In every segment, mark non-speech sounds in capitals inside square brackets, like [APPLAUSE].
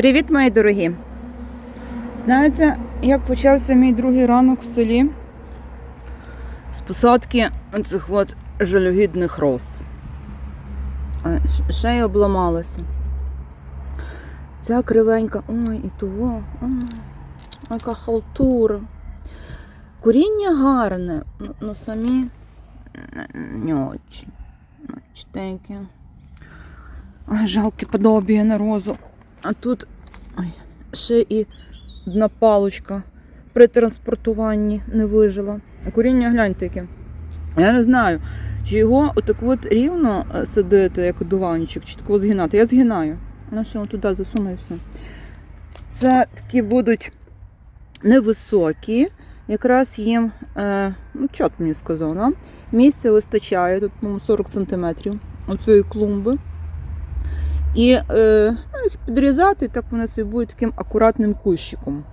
Привіт, мої дорогі! Знаєте, як почався мій другий ранок в селі? З посадки цих от жалюгідних роз. Ще й обламалася. Ця кривенька, ой, і того, ой, яка халтура. Коріння гарне, ну, ну самі не очень. Чтенькі. Жалке подобіє на розу. А тут ой, ще і одна палочка при транспортуванні не вижила. А Коріння гляньте яке. Я не знаю, чи його отак от рівно е, садити, як дуванчик, чи такого згинати. Я згинаю. Ну що, туди засуну і все. Це такі будуть невисокі. Якраз їм, е, ну, чот мені сказав, місця вистачає, тут, по-моєму, 40 см оцієї клумби. І е, ну, їх підрізати, так вони собі будуть таким акуратним кущиком.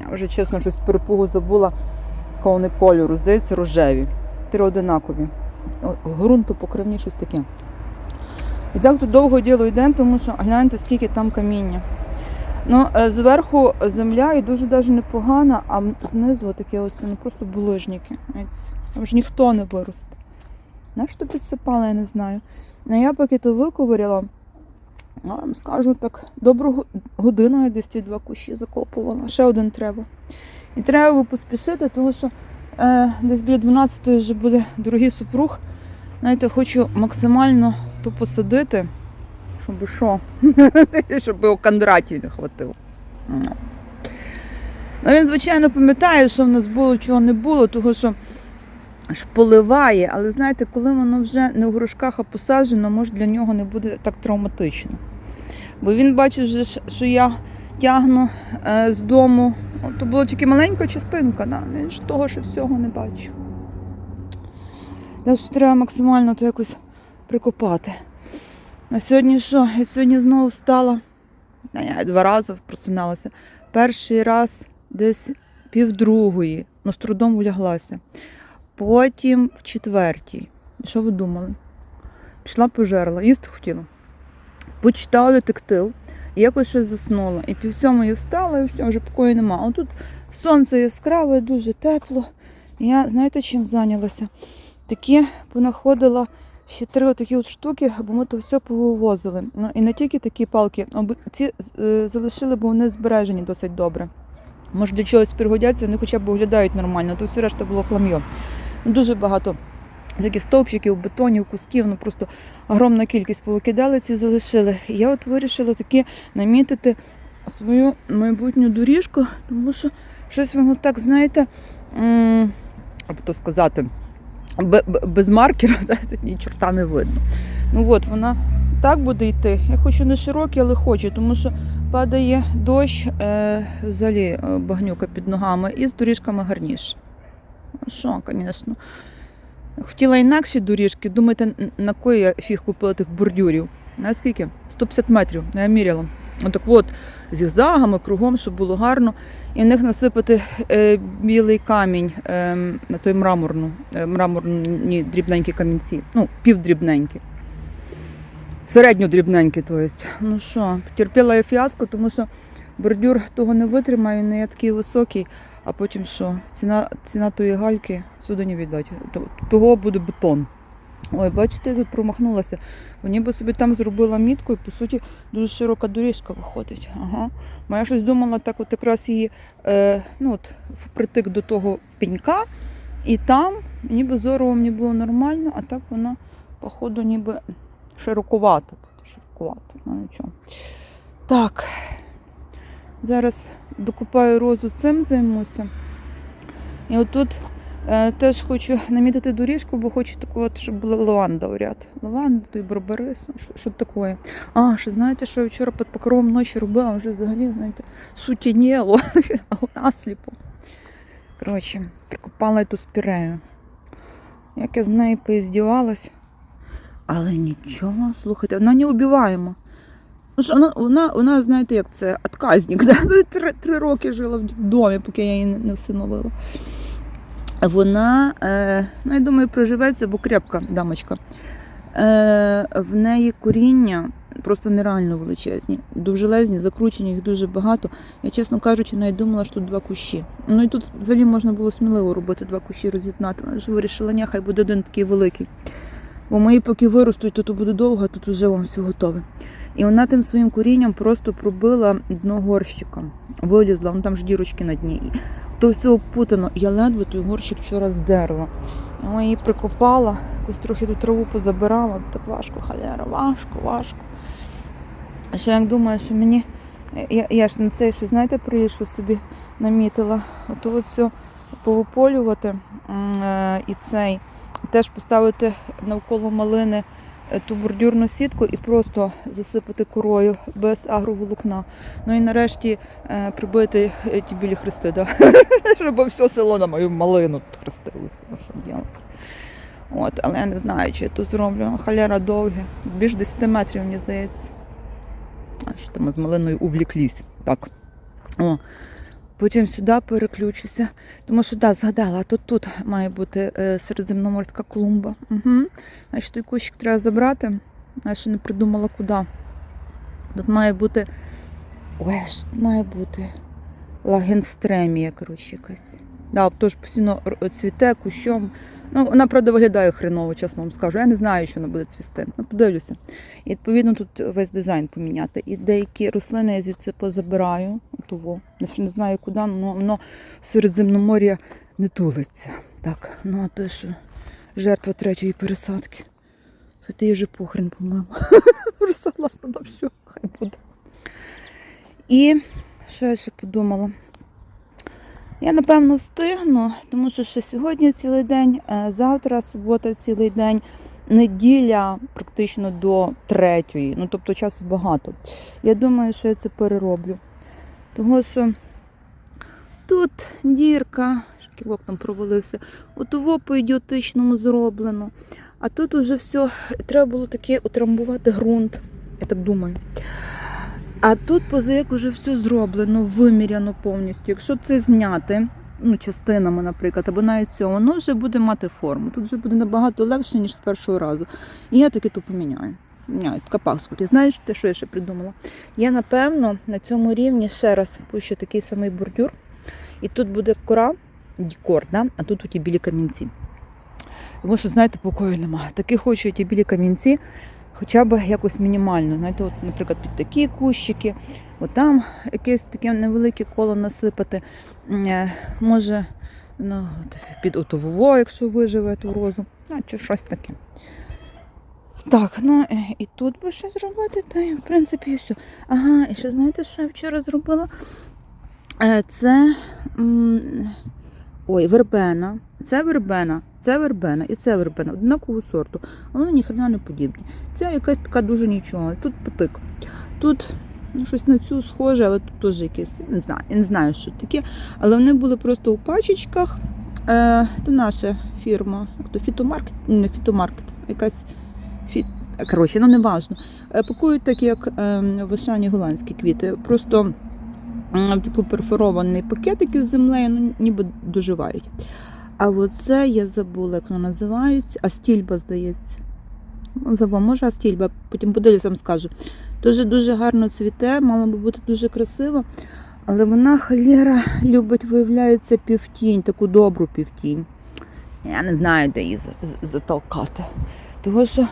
Я вже чесно щось перепугу забула, якого вони кольору, здається, рожеві. Три одинакові. Грунту покривні щось таке. І так тут довго діло йде, тому що гляньте, скільки там каміння. Ну, е, зверху земля і дуже даже непогана, а знизу таке ось ну, просто булижники. Там ж ніхто не виросте. На що підсипала, я не знаю. Ну я поки то виковиряла, я вам скажу так, добру годину я десь ці два кущі закопувала. Ще один треба. І треба було поспішити, тому що е, десь біля 12 вже буде дорогий супруг. Знаєте, хочу максимально то посадити, щоб що? [LAUGHS] щоб його Кондратій не хватило. Ну. Ну, він, звичайно, пам'ятає, що в нас було, чого не було, тому що ж поливає, але знаєте, коли воно вже не в горшках, а посаджено, може для нього не буде так травматично. Бо він бачив, що я тягну е, з дому. То була тільки маленька частинка, да? він ж того ще всього не бачив. Так що треба максимально то якось прикопати. На сьогодні що? Я сьогодні знову встала. Я два рази просиналася. Перший раз десь півдругої, ну з трудом уляглася. Потім в четвертій. Що ви думали? Пішла пожерла, їсти хотіла. Почитала детектив, і якось ще заснула. І пів сьомої встала, і все, вже покою нема. А тут сонце яскраве, дуже тепло. І я, знаєте, чим зайнялася? Такі понаходила ще три такі от штуки, бо ми то все повивозили. Ну, і не тільки такі палки, а ці е, залишили, бо вони збережені досить добре. Може, для чогось пригодяться, вони хоча б виглядають нормально, то все решта було хлам'йо. Дуже багато таких стовпчиків, бетонів, кусків, ну просто огромна кількість повикидали ці залишили. І я от вирішила таки намітити свою майбутню доріжку, тому що щось воно так, знаєте, м, то сказати, бе- бе- без маркера, [LAUGHS] знаєте, ні чорта не видно. Ну от вона так буде йти. Я хочу не широкі, але хочу, тому що падає дощ, е, взагалі е, багнюка під ногами, і з доріжками гарніше. Ну Що, звісно. Хотіла інакші доріжки. Думаєте, на кої я фіг купила тих бордюрів? На скільки? 150 метрів. Я міряла. Отак от, зігзагами, кругом, щоб було гарно. І в них насипати е, білий камінь, е, на той мраморну, е, мраморні дрібненькі камінці. Ну, півдрібненькі. Середньодрібненькі, то есть. Ну що, потерпіла я фіаско, тому що бордюр того не витримає, не є такий високий, а потім що? Ціна, ціна тої гальки сюди не віддать. Того буде бетон. Ой, бачите, я тут промахнулася. Бо ніби собі там зробила мітку і, по суті, дуже широка доріжка виходить. Ага. Бо я щось думала, так от якраз її е, ну, от, впритик до того пенька, і там ніби зорово мені було нормально, а так вона, походу, ніби широковата. Широковата, ну нічого. Так, зараз докупаю розу цим займуся. І отут е, теж хочу намітити доріжку, бо хочу таку, от, щоб була лаванда в ряд. Лаванда, й барбарис, ну, що, що таке. А, ще знаєте, що я вчора під покровом ночі робила, вже взагалі, знаєте, сутініло, [LAUGHS] насліпо. Коротше, прикопала ту спірею. Як я з нею поіздівалась. Але нічого, слухайте, вона не убиваємо. Ну, що вона, вона, вона, знаєте, як це, отказник. [LAUGHS] Да? Три, три роки жила в домі, поки я її не, всиновила. Вона, е, ну, я думаю, проживеться, бо крепка дамочка. Е, в неї коріння просто нереально величезні. Довжелезні, закручені, їх дуже багато. Я, чесно кажучи, навіть думала, що тут два кущі. Ну і тут взагалі можна було сміливо робити два кущі, роз'єднати. Але ж вирішила, ні, хай буде один такий великий. Бо мої поки виростуть, то тут буде довго, а тут вже вам все готове. І вона тим своїм корінням просто пробила дно горщика. Вилізла, вон там ж дірочки на дні. То все опутано. Я ледве той горщик вчора здерла. Я її прикопала, якусь трохи ту траву позабирала. Так важко, халяра, важко, важко. А ще як думаю, що мені. Я, я ж на це ще, знаєте, приїжджу собі намітила. Ото от все повиполювати е, і цей. Теж поставити навколо малини ту бордюрну сітку і просто засипати корою без агроволокна. Ну і нарешті е, прибити е, ті білі хрести, да? [LAUGHS] щоб все село на мою малину хрестилося. Ну. От, але я не знаю, чи я то зроблю. Халяра довге. Більш 10 метрів, мені здається. А що там з малиною увліклись. Так. О. Потім сюди переключуся. Тому що, да, згадала, то тут має бути е, середземноморська клумба. Угу. Значить, той кущик треба забрати. Я ще не придумала куди. Тут має бути. Ой, що тут має бути лагенстремія, коротше, якась. Да, тож постійно цвіте кущом. Ну, вона, правда, виглядає хреново, чесно вам скажу. Я не знаю, що вона буде цвісти. Ну, подивлюся. І відповідно тут весь дизайн поміняти. І деякі рослини я звідси позабираю. Того. Я не знаю куди, але воно в Середземномор'я не тулиться. Так, ну а то що жертва третьої пересадки. Хоча їй вже похрен, по-моєму. [LAUGHS] Согласна на все, хай буде. І що я ще подумала? Я напевно встигну, тому що ще сьогодні цілий день, е, завтра субота цілий день, неділя практично до третьої. Ну тобто часу багато. Я думаю, що я це перероблю. Тому що тут дірка, шкілок там провалився, отово по ідіотичному зроблено. А тут уже все, треба було таке утрамбувати ґрунт, я так думаю. А тут позаяк уже все зроблено, виміряно повністю. Якщо це зняти, ну, частинами, наприклад, або навіть цього, воно вже буде мати форму. Тут вже буде набагато легше, ніж з першого разу. І я таки то поміняю. Міняю, така паскуть. І знаєш, що я ще придумала? Я, напевно, на цьому рівні ще раз пущу такий самий бордюр. І тут буде кора, дікор, да? а тут ті білі камінці. Тому що, знаєте, покою немає. Таки хочу ті білі камінці, хоча б якось мінімально. Знаєте, от, наприклад, під такі кущики, от там якесь таке невелике коло насипати. Е, Може, ну, от, під отовово, якщо виживе ту розу, а, чи щось таке. Так, ну е, і тут би ще зробити, та в принципі і все. Ага, і ще знаєте, що я вчора зробила? Е, Це ой, вербена. Це вербена, це вербена і це вербена однакового сорту. Вони ніхрена не подібні. Це якась така дуже нічого. Тут потик. Тут ну, щось на цю схоже, але тут теж якесь, не знаю, я не знаю, що таке. Але вони були просто у пачечках. Е, то наша фірма, як то фітомаркет, не фітомаркет, якась фіт. Коротше, ну не важно. Е, Пакують так, як е, вишані голландські квіти. Просто такий перфорований пакетик із землею, ну, ніби доживають. А оце я забула, як воно називається. Астільба, здається. Ну, Забула, може Астільба, потім подивлюся, скажу. Дуже дуже гарно цвіте, мало би бути дуже красиво. Але вона халєра любить, виявляється, півтінь, таку добру півтінь. Я не знаю, де її затолкати. Тому що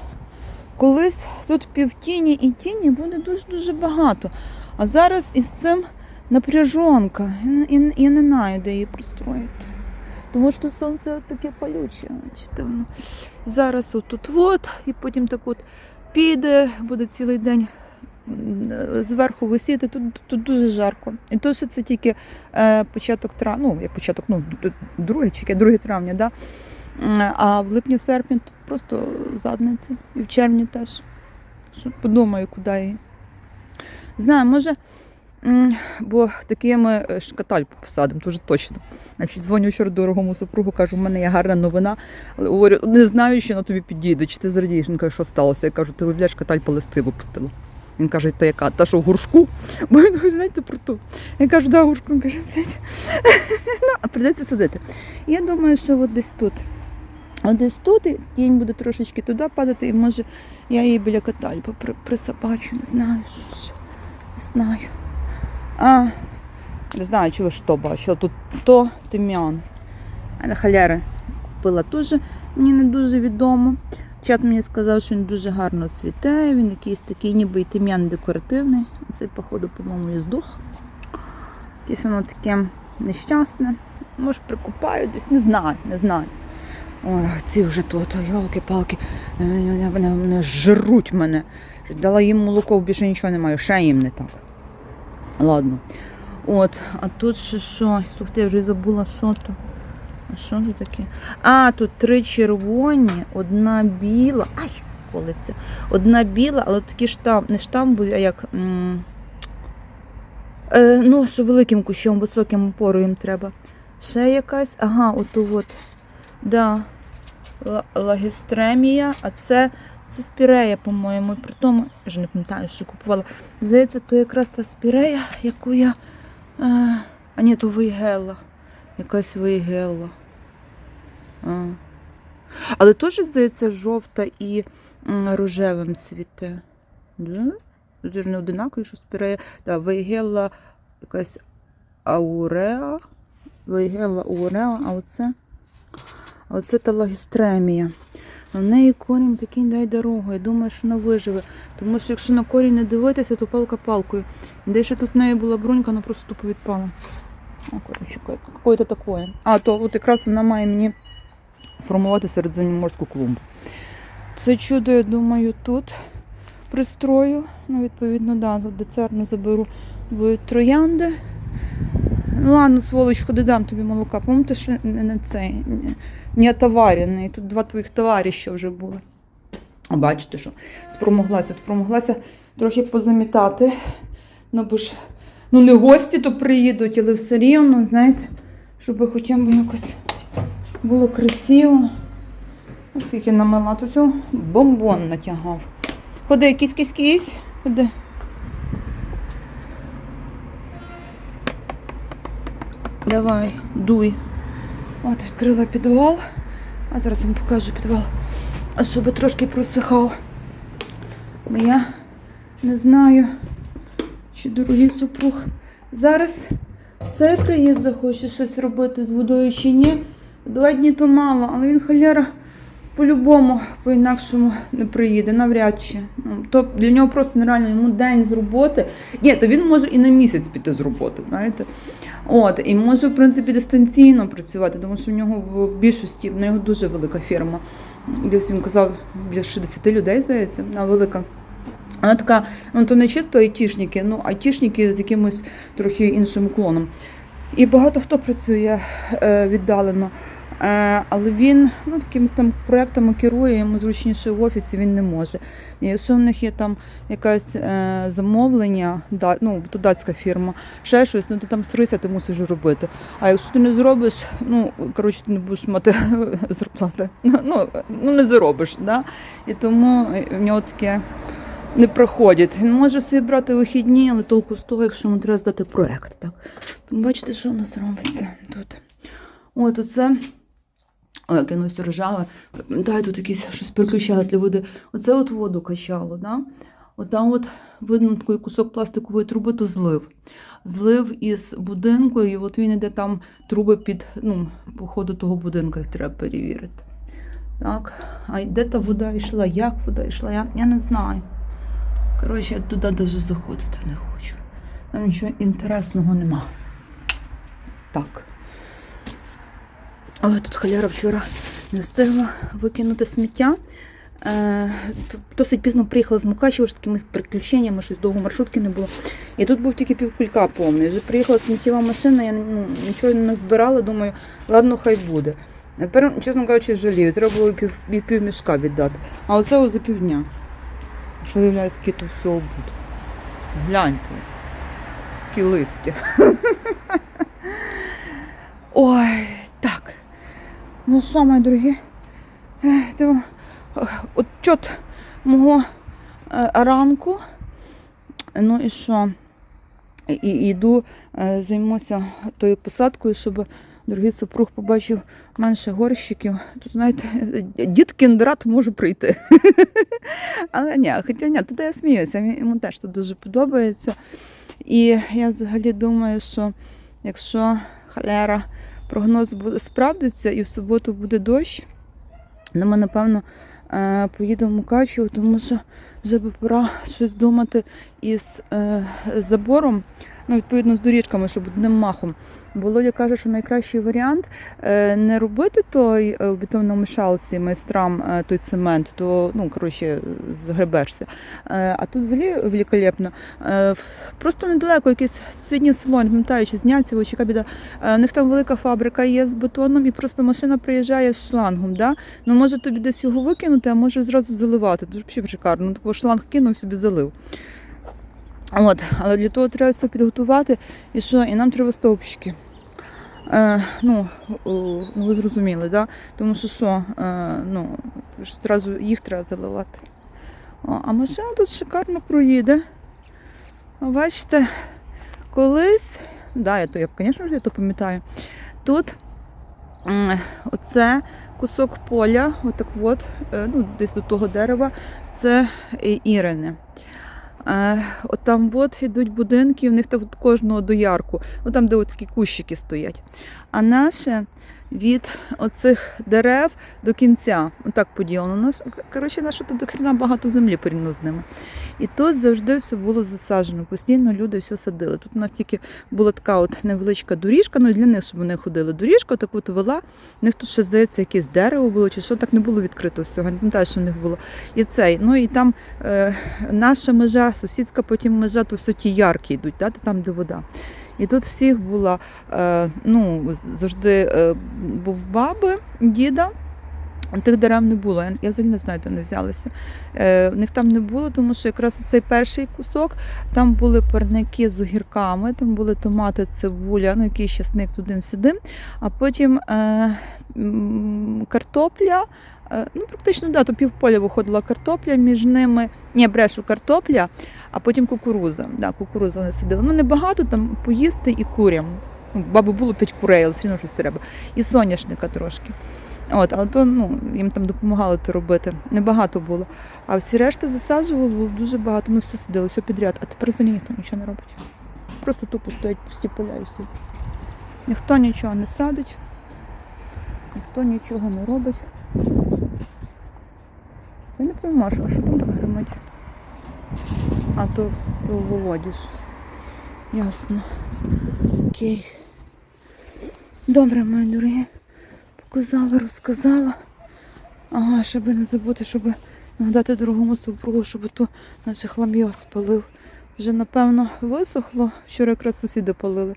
колись тут півтіні і тіні буде дуже-дуже багато. А зараз із цим напряжонка. Я, я, не- знаю, де її пристроїти. Тому що сонце таке палюче. Воно. Зараз отут от, і потім так от піде, буде цілий день зверху висіти. Тут, тут дуже жарко. І то, що це тільки е, початок травня, ну, як початок, ну, д- друге чи 2 травня, да? А в липні, в серпні тут просто задниця. І в червні теж. Подумаю, куди її. Знаю, може, бо такими е, шкатальпу посадимо, дуже точно. Значить, дзвоню вчора дорогому супругу, кажу, у мене є гарна новина. Але говорю, не знаю, що на тобі підійде, чи ти зрадієш. Він каже, що сталося? Я кажу, ти виявляєш, катальпа листи випустила. Він каже, то яка? Та що в гуршку? [LAUGHS] Бо він каже, знаєте про ту. Я кажу, да, в гуршку. Він каже, [LAUGHS] ну, а прийдеться садити. Я думаю, що от десь тут. От десь тут і тінь буде трошечки туди падати, і може Я її біля катальпа присобачу, не знаю. Не знаю. А, не знаю, чи ви що бачили. Тут то тим'ян. А на халяри купила теж, мені не дуже відомо. Чат мені сказав, що він дуже гарно цвіте, він якийсь такий, ніби і тим'ян декоративний. Цей, походу, по-моєму, і здох. Якесь воно таке нещасне. Може, прикупаю десь, не знаю, не знаю. Ой, ці вже тут, йолки-палки, вони, вони, вони жруть мене. Дала їм молоко, більше нічого не маю, ще їм не так. Ладно. От, а тут ще що? Слухайте, я вже забула, що то. А що це таке? А, тут три червоні, одна біла. Ай, колиться. Одна біла, але такі штам, не штамбові, а як. М- е, ну, що великим кущом, високим опорою їм треба. Ще якась. Ага, ото от. Да. Ла- Лагістремія, а це, це спірея, по-моєму. При тому, я вже не пам'ятаю, що купувала. Здається, то якраз та спірея, яку я. Е, а ні, то вейгела. Якась вейгела. А. Але теж, здається, жовта і рожевим цвіте. Ж не одинакові, що спірея. Да, вейгела якась ауреа. Вейгела ауреа, а оце. А оце та лагістремія. А в неї корінь такий дай дорогу. Я думаю, що вона виживе. Тому що якщо на корінь не дивитися, то палка палкою. Де ще тут в неї була брунька, вона просто тупо відпала. О, коротше, какое-то такое. А, то от якраз вона має мені формувати середземноморську клумбу. Це чудо, я думаю, тут пристрою. Ну, відповідно, да, тут децерну заберу будуть троянди. Ну ладно, сволоч, ходи дам тобі молока. Що не, не цей, не, отоварений. Тут два твоїх товариша вже були. А бачите, що спромоглася, спромоглася трохи позамітати. Ну, бо ж, ну не гості то приїдуть, але все рівно, знаєте, щоб хоча б якось було красиво. Оскільки намила, то цього бомбон натягав. Ходи, кісь кісь кісь ходи. Давай, дуй. От, відкрила підвал. А зараз вам покажу підвал. А щоб трошки просихав. Бо я не знаю, чи дорогий супруг. Зараз цей приїзд захоче щось робити з водою чи ні. Два дні то мало, але він халяра по-любому, по-інакшому не приїде, навряд чи. Ну, То для нього просто нереально йому день з роботи. Ні, то він може і на місяць піти з роботи, знаєте. От, і може, в принципі, дистанційно працювати, тому що в нього в більшості, в нього дуже велика фірма. Десь він казав, біля 60 людей, здається, вона велика. Вона така, ну то не чисто айтішники, ну айтішники з якимось трохи іншим уклоном. І багато хто працює е, віддалено. Е, але він ну, якимись там проектами керує, йому зручніше в офісі він не може. І якщо в них є там якесь е, замовлення, ну, то датська фірма, ще щось, ну ти там срися, ти мусиш робити. А якщо ти не зробиш, ну коротше, ти не будеш мати [LAUGHS] зарплати. Ну, ну не заробиш. Да? І тому в нього таке не проходить. Він може собі брати вихідні, але толку з того, якщо йому треба здати проект. Бачите, що у нас робиться тут. От оце. О, як воно все ржаве. Дай тут якісь щось переключали для води. Оце от воду качало, да? От от видно такий кусок пластикової труби, то злив. Злив із будинку, і от він іде там труби під, ну, по ходу того будинку, їх треба перевірити. Так, а де та вода йшла? Як вода йшла? Я, я не знаю. Коротше, я туди навіть заходити не хочу. Там нічого інтересного нема. Так. Але тут халяра вчора не встигла викинути сміття. Е, досить пізно приїхала з Мукачева з такими приключеннями, щось довго маршрутки не було. І тут був тільки півкулька повний. Вже приїхала сміттєва машина, я ну, нічого не назбирала, думаю, ладно, хай буде. Тепер, чесно кажучи, жалію, треба було пів, пів, пів мішка віддати. А оце ось за півдня. Що виявляє, скільки тут всього буде. Гляньте. Які листя. [LAUGHS] Ой, так. Ну мої дорогі, е, диво, отчот мого е, ранку. Ну і що? І йду, е, займуся тою посадкою, щоб Дорогий супруг побачив менше горщиків. Тут, знаєте, дід кіндрат може прийти. [LAUGHS] Але ні, хоча ні, туди я сміюся, йому теж тут дуже подобається. І я взагалі думаю, що якщо халера прогноз буде справдиться і в суботу буде дощ, Ну, ми, напевно, е, поїдемо в Мукачево, тому що вже би пора щось думати із е, забором, ну, відповідно, з доріжками, щоб одним махом. Володя каже, що найкращий варіант е, не робити той е, в бетономішалці майстрам е, той цемент, то ну коротше згребешся. Е, А тут взагалі великолепно. Е, Просто недалеко якесь сусіднє село, не пам'ятаю, чи Зняльцево, чи яка біда. Е, У них там велика фабрика є з бетоном, і просто машина приїжджає з шлангом. Да? Ну може тобі десь його викинути, а може зразу заливати. Дуже шикарно. Такого шланг кинув собі залив. От, але для того треба все підготувати. І що? І нам треба стовпчики. Е, ну, ну, ви зрозуміли, да? тому що що, е, ну, ж зразу їх треба заливати. О, а машина тут шикарно проїде. Бачите, колись, да, я то, я, звісно я то пам'ятаю. Тут м, оце кусок поля, отак от, е, ну, десь до того дерева, це Ірини. Е, От там от йдуть будинки, у них там кожного доярку, ну там, де от такі кущики стоять. А наше від оцих дерев до кінця, отак поділено. Коротше, наше тут до багато землі порівняно з ними. І тут завжди все було засаджено. Постійно люди все садили. Тут у нас тільки була така от невеличка доріжка, ну для них, щоб вони ходили. Доріжка так от вела. У них тут ще здається якесь дерево було, чи що так не було відкрито всього. Не пам'ятаю, що в них було. І цей. Ну і там е, наша межа, сусідська потім межа, то все ті яркі йдуть, да, там, де вода. І тут всіх була, е, ну, завжди е, був баби, діда. Тих дерев не було. Я, взагалі не знаю, де вони взялися. Е, в них там не було, тому що якраз цей перший кусок, там були парники з огірками, там були томати, цибуля, ну якийсь часник туди-сюди. А потім е, картопля. Е, ну, практично, да, то півполя виходила картопля, між ними, ні, брешу картопля, а потім кукуруза. Да, кукуруза вони сидили. Ну, небагато там поїсти і курям. Ну, Баби було п'ять курей, але все одно щось треба. І соняшника трошки. От, але то ну, їм там допомагали то робити. Небагато було. А всі решти засаджували, було дуже багато. Ми все сидили, все підряд. А тепер взагалі ніхто нічого не робить. Просто тупо стоять пусті поля і все. Ніхто нічого не садить, ніхто нічого не робить. Я не пойму, що, а що там так гримить? А то, то у Володі щось. Ясно. Окей. Добре, мої дорогі. Показала, розказала. Ага, щоб не забути, щоб нагадати дорогому супругу, щоб то наше хлам'я спалив. Вже, напевно, висохло. Вчора якраз сусіди палили,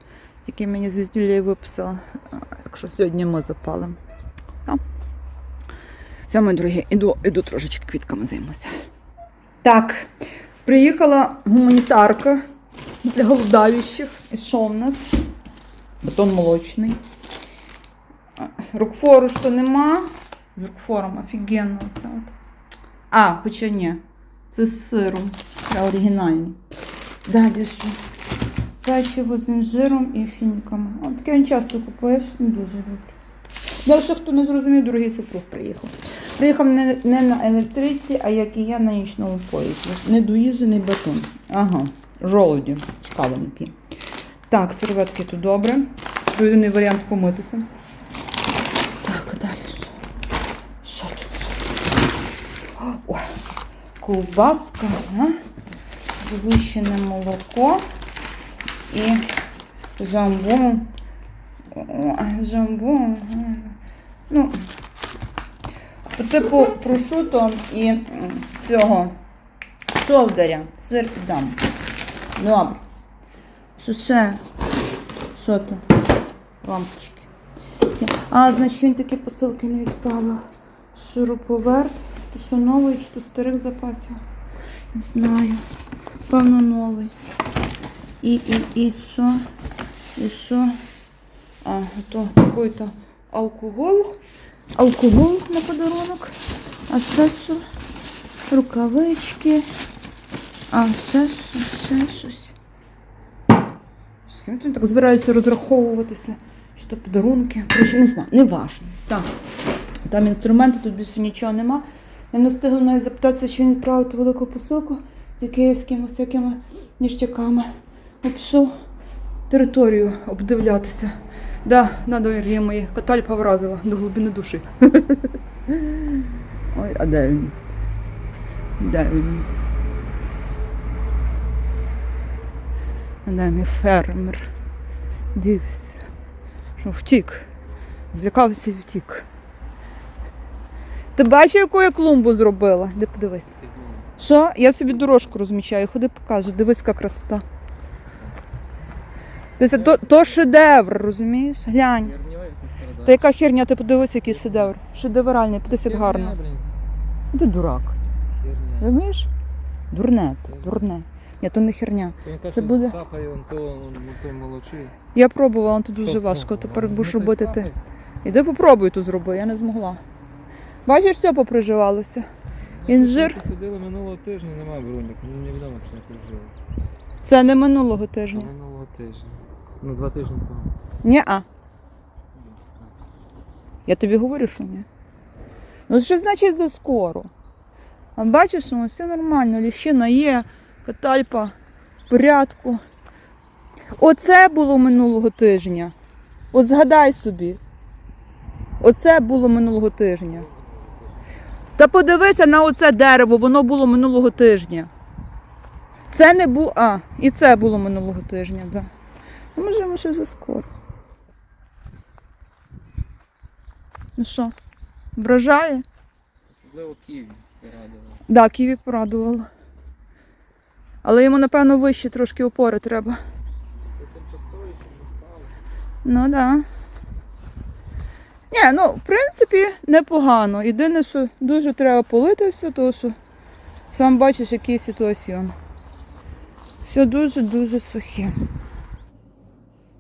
які мені з віздюлею виписала. А, Так що сьогодні ми запалимо. Так. Все, мої дорогі, іду, іду трошечки квітками займуся. Так, приїхала гуманітарка для голодаючих. І що в нас? Батон молочний. Рокфору що нема. З Рокфором офігенно це от. А, хоча ні. Це з сиром. Це оригінальний. Далі що? Печиво з інжиром і фініками. От таке він часто купуєш, не дуже люблю. Далі, хто не зрозумів, дорогий супруг приїхав. Приїхав не, не на електриці, а як і я на нічному поїзді. Недоїжджений батон. Ага, жолуді, шкаленький. Так, серветки тут добре. Єдиний варіант помитися. Так, далі що? Тут? О, ковбаска, звищене молоко і жамбон. О, жамбон. Ну, типу прошуто і цього шовдаря. Сир дам. Добре. Що ще? Що то? Лампочки. А, значить він такі посилки не відправив. Шуруповерт. То що новий, чи то старих запасів? Не знаю. Певно, новий. І, і, і що? І що? А, то какой-то алкоголь. Алкоголь на подарунок. А це що? Рукавички. А, ще, щось, ще щось. З ким так збираєшся розраховуватися? То подарунки. Коротше, не знаю, не важно. Так. Там інструменти, тут більше нічого нема. Я не встигла навіть запитатися, чи він відправив ту велику посилку з київськими всякими ніштяками. Пішов територію обдивлятися. Да, на доріги мої. Катальпа вразила до глибини душі. [LAUGHS] Ой, а де він? Де він? А Де мій фермер? Дівся. Що втік. Злякався і втік. Ти бачиш, яку я клумбу зробила? Де подивись. Що? Я собі дорожку розмічаю, ходи покажу, дивись, яка красота. Ти Це то, то шедевр, розумієш? Глянь. Та яка херня, ти подивись, який шедевр. Шедевральний, подивись, як гарно. Ти дурак. Розумієш? Дурне ти, дурне. Ні, то не херня. Це буде- молочий. Я пробувала, то дуже важко. Тепер будеш робити ти. Іди попробуй то зроби, я не змогла. Бачиш, все поприживалося. Інжир? Посадили минулого тижня, немає броник. Мені невідомо, чи не прижилися. Це не минулого тижня. Минулого тижня. Ну, два тижні тому. Ні, а. Я тобі говорю, що ні. Ну, що значить за скоро? А бачиш, ну, все нормально, ліщина є, катальпа в порядку. Оце було минулого тижня. От згадай собі. Оце було минулого тижня. Та подивися на оце дерево, воно було минулого тижня. Це не було. А, і це було минулого тижня, так. Да. Можливо, ще за скоро. Ну що, вражає? Особливо Київ порадував. Да, Ківі порадувало. Але йому, напевно, вище трошки опори треба. Ну так. Да. Ні, ну, в принципі, непогано. Єдине, що дуже треба полити все, тому що сам бачиш, який ситуаціон. Все дуже-дуже сухе.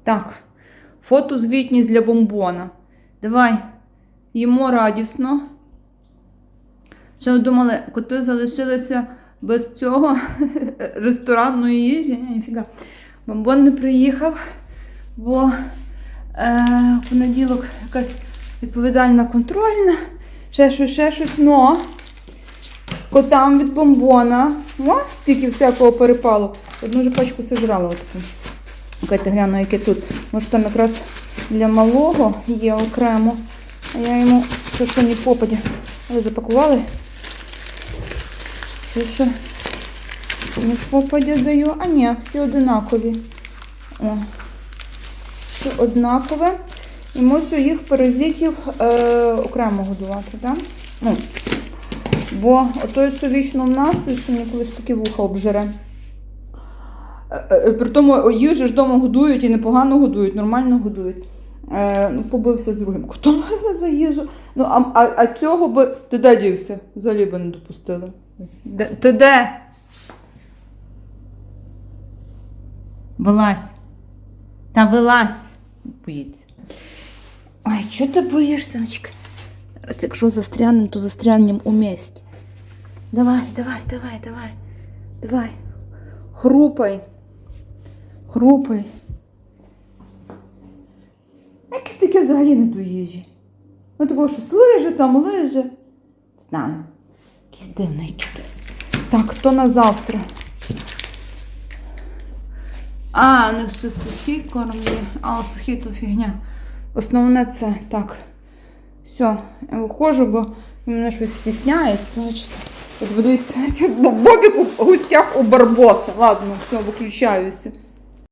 Так, фотозвітність для бомбона. Давай, їмо радісно. Ви думали, коти залишилися без цього [LAUGHS] ресторанної їжі? Ні, ніфіга. Бомбон не приїхав, бо е, в понеділок якась відповідальна контрольна, ще щось, ще щось, но котам від бомбона. О, скільки всякого перепало. Одну вже пачку сожрала отаку. Кайте гляну, яке тут. Може там якраз для малого є окремо. А я йому все, що не попаді. Але запакували. Все, що не попаді даю. А ні, всі одинакові. О, все однакове. І мушу їх паразитів е, окремо годувати, так? Ну, бо той, що вічно в нас, той, що мені колись такі вуха обжере. Е, е, При тому їжу ж вдома годують і непогано годують, нормально годують. Е, ну, побився з другим котом [LAUGHS] за їжу. Ну, а, а, а цього би. Ти де дівся? Взагалі би не допустили. Де, ти де? Вилазь. Та вилазь. Боїться. Ой, чого ти боїшся, Анечка? Раз якщо застрянем, то застрянем у місті. Давай, давай, давай, давай. Давай. Хрупай. Хрупай. Якесь таке взагалі не до їжі. Ну такого щось лиже, там лиже. Знаю. Якийсь дивний кіт. Так, то на завтра. А, у них ще сухі корм. А, сухі то фігня. Основне це так. Все, я виходжу, бо мене щось стісняється. От подивіться, Бо- Бобік у гостях у Барбоса. Ладно, все, виключаюся.